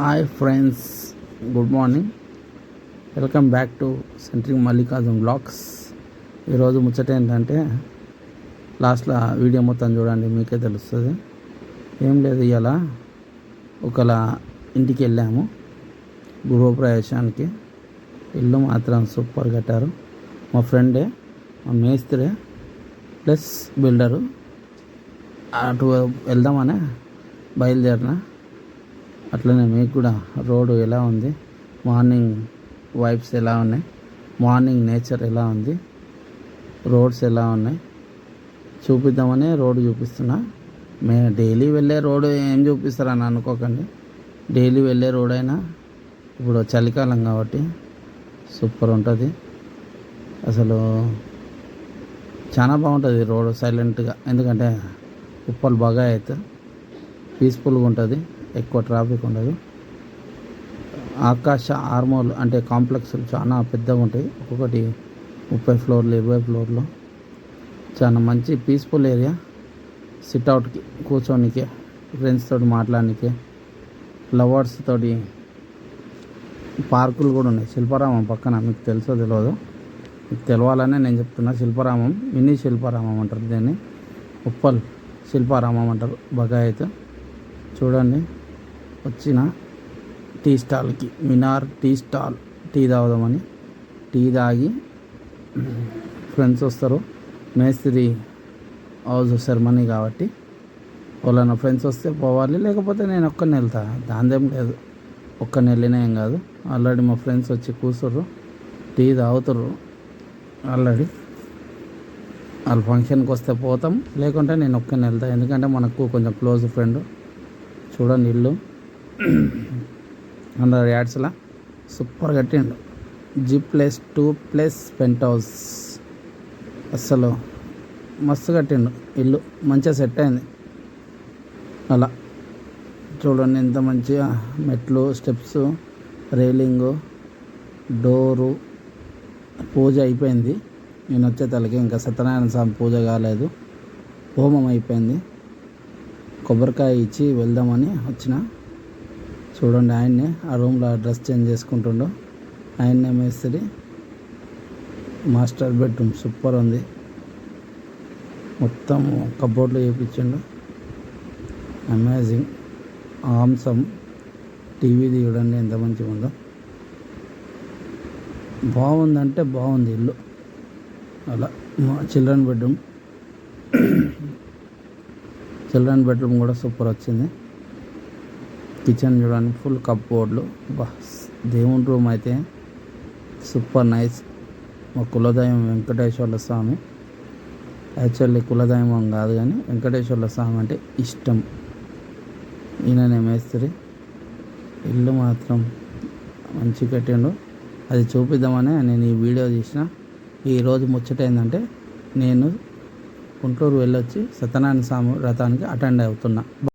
Hi friends good morning. Welcome back to centring Mallikarjun vlogs. ఈరోజు ముచ్చట ఏంటంటే లాస్ట్లో వీడియో మొత్తం చూడండి మీకే తెలుస్తుంది. ఏం లేదు ఇవాళ ఒకలా ఇంటికి వెళ్ళాము. గృహప్రవేశానికి ఇల్లు మాత్రం సూపర్ కట్టారు. మా ఫ్రెండే మా మేస్త్రే ప్లస్ బిల్డరు. అటు వెళ్దామనే బయలుదేరిన. అట్లనే మీకు కూడా రోడ్డు ఎలా ఉంది? మార్నింగ్ వైబ్స్ ఎలా ఉన్నాయి? మార్నింగ్ నేచర్ ఎలా ఉంది? రోడ్స్ ఎలా ఉన్నాయి? చూపిద్దామని రోడ్డు చూపిస్తున్నా. మే డైలీ వెళ్ళే రోడ్డు ఏం చూపిస్తారని అనుకోకండి. డైలీ వెళ్ళే రోడ్ అయినా ఇప్పుడు చలికాలం కాబట్టి సూపర్ ఉంటుంది. అసలు చాలా బాగుంటుంది రోడ్ సైలెంట్గా. ఎందుకంటే ఉప్పలు బాగా అవుతాయి పీస్ఫుల్గా ఉంటుంది. ఎక్కువ ట్రాఫిక్ ఉండదు. ఆకాశ ఆర్మోల్ అంటే కాంప్లెక్స్లు చాలా పెద్దగా ఉంటాయి. ఒక్కొక్కటి ముప్పై ఫ్లోర్లు ఇరవై ఫ్లోర్లు. చాలా మంచి పీస్ఫుల్ ఏరియా. సిట్అవుట్కి కూర్చోనికి ఫ్రెండ్స్ తోటి మాట్లాడానికి లవర్స్ తోటి పార్కులు కూడా ఉన్నాయి. శిల్పారామం పక్కన మీకు తెలుసో తెలియదు మీకు తెలవాలనే నేను చెప్తున్నా. శిల్పారామం మినీ శిల్పారామం అంటారు దీన్ని. ఉప్పల్ శిల్పారామం అంటారు బగాయత్. చూడండి. వచ్చిన టీ స్టాల్కి మినార్ టీ స్టాల్ టీ తాగుదామని. టీ తాగి ఫ్రెండ్స్ వస్తారు. మేస్త్రి హౌస్ వస్తారు మనీ కాబట్టి. వాళ్ళ ఫ్రెండ్స్ వస్తే పోవాలి లేకపోతే నేను ఒక్కని వెళ్తా. దాందేం లేదు. ఒక్కరిని వెళ్ళినా ఏం కాదు. ఆల్రెడీ మా ఫ్రెండ్స్ వచ్చి కూర్చుర్రు. టీ తాగుతారు ఆల్రెడీ వాళ్ళ ఫంక్షన్కి వస్తే పోతాం. లేకుంటే నేను ఒక్కని వెళ్తా. ఎందుకంటే మనకు కొంచెం క్లోజ్ ఫ్రెండ్. చూడండి ఇల్లు. అందరు యాడ్స్లా సూపర్ కట్టిండు G plus two plus penthouse. అస్సలు మస్తు కట్టిండు ఇల్లు మంచిగా సెట్ అయింది. అలా. చూడండి ఎంత మంచిగా మెట్లు స్టెప్స్ రైలింగు డోరు పూజ అయిపోయింది. నేను వచ్చే తలకి ఇంకా సత్యనారాయణ స్వామి పూజ కాలేదు. హోమం అయిపోయింది. కొబ్బరికాయ ఇచ్చి వెళ్దామని వచ్చిన. చూడండి ఆయన్నే ఆ రూమ్లో అడ్రస్ చేంజ్ చేసుకుంటుండో. ఆయన్నే మేస్త్రి. మాస్టర్ బెడ్రూమ్ సూపర్ ఉంది. మొత్తం కబోర్డ్లో చేయించిండు అమేజింగ్. ఆంసం టీవీ చూడండి ఎంత మంచిగా ఉందో. బాగుందంటే బాగుంది ఇల్లు. అలా చిల్డ్రన్ బెడ్రూమ్. చిల్డ్రన్ బెడ్రూమ్ కూడా సూపర్ వచ్చింది. కిచెన్ చూడండి ఫుల్ కప్ బోర్డులు బస్ దేవుని రూమ్ అయితే సూపర్ నైస్. మా కులదైవం వెంకటేశ్వర్ల స్వామి. యాక్చువల్లీ కులదైవం కాదు కానీ వెంకటేశ్వర్ల స్వామి అంటే ఇష్టం. ఈయననే మేస్త్రి. ఇల్లు మాత్రం మంచి కట్టిండు. అది చూపిద్దామని నేను ఈ వీడియో తీసిన. ఈరోజు ముచ్చట ఏంటంటే నేను గుంటూరు వెళ్ళొచ్చి సత్యనారాయణ స్వామి వ్రతానికి అటెండ్ అవుతున్నా.